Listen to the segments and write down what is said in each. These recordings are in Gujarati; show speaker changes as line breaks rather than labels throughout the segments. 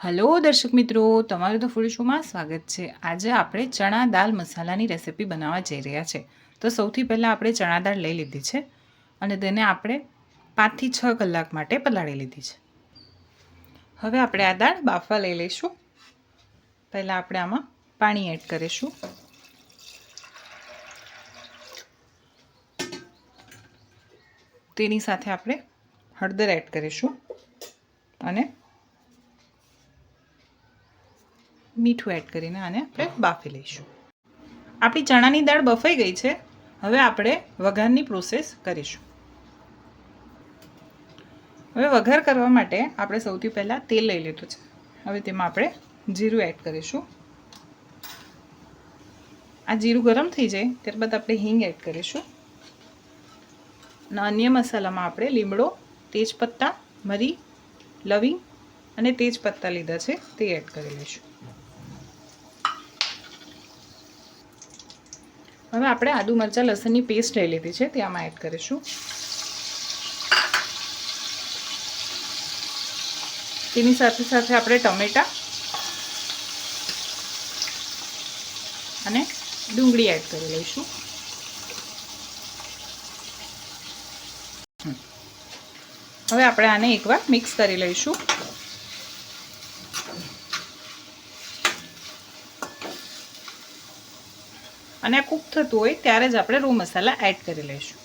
હલો દર્શક મિત્રો. તમારું તો ફૂડ શોમાં સ્વાગત છે. આજે આપણે ચણા દાલ મસાલાની રેસિપી બનાવવા જઈ રહ્યા છે. તો સૌથી પહેલાં આપણે ચણા દાળ લઈ લીધી છે અને તેને આપણે પાંચથી છ કલાક માટે પલાળી લીધી છે. હવે આપણે આ દાળ બાફવા લઈ લઈશું. પહેલાં આપણે આમાં પાણી એડ કરીશું. તેની સાથે આપણે હળદર એડ કરીશું. અને મીઠું એડ કરીને આને આપણે બાફી લઈશું. આપણી ચણાની દાળ બફાઈ ગઈ છે. હવે આપણે વઘારની પ્રોસેસ કરીશું. હવે વઘાર કરવા માટે આપણે સૌથી પહેલાં તેલ લઈ લીધું છે. હવે તેમાં આપણે જીરું એડ કરીશું. આ જીરું ગરમ થઈ જાય ત્યારબાદ આપણે હિંગ એડ કરીશું. અને અન્ય મસાલામાં આપણે લીમડો, તેજપત્તા, મરી, લવિંગ અને તેજપત્તા લીધા છે તે એડ કરી લઈશું. હવે આપણે આદુ મરચાં લસણની પેસ્ટ લઈ લીધી છે, તે એડ કરીશું. તેની સાથે સાથે આપણે ટમેટા અને ડુંગળી એડ કરી લઈશું. હવે આપણે આને એકવાર મિક્સ કરી લઈશું. અને કૂક થતું હોય ત્યારે જ આપણે રૂ મસાલા એડ કરી લઈશું.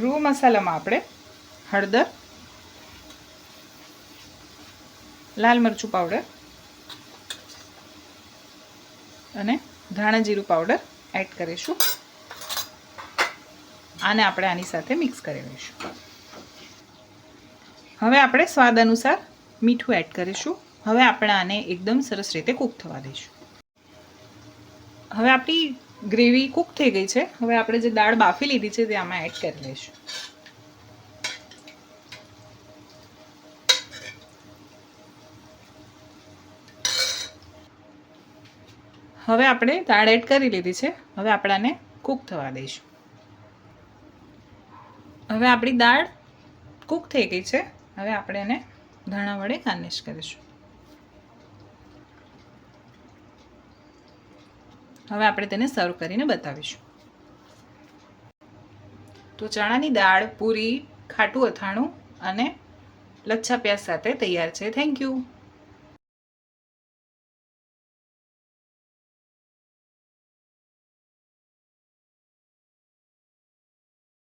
રૂ મસાલામાં આપણે હળદર, લાલ મરચું પાવડર અને ધાણા જીરું પાવડર એડ કરીશું. આને આપણે આની સાથે મિક્સ કરી લઈશું. હવે આપણે સ્વાદ અનુસાર મીઠું એડ કરીશું. હવે આપણે આને એકદમ સરસ રીતે કૂક થવા દઈશું. હવે આપણી ગ્રેવી કૂક થઈ ગઈ છે. હવે આપણે જે દાળ બાફી લીધી છે તે આમાં એડ કરી લઈશું. હવે આપણે દાળ એડ કરી લીધી છે. હવે આપણાને કૂક થવા દઈશું. હવે આપણી દાળ કૂક થઈ ગઈ છે. હવે આપણે એને ધાણા વડે ગાર્નિશ કરીશું. હવે આપણે તેને સર્વ કરીને બતાવીશું. તો ચણાની દાળ, પૂરી, ખાટું અથાણું અને લચ્છા પ્યાજ સાથે તૈયાર છે. Thank you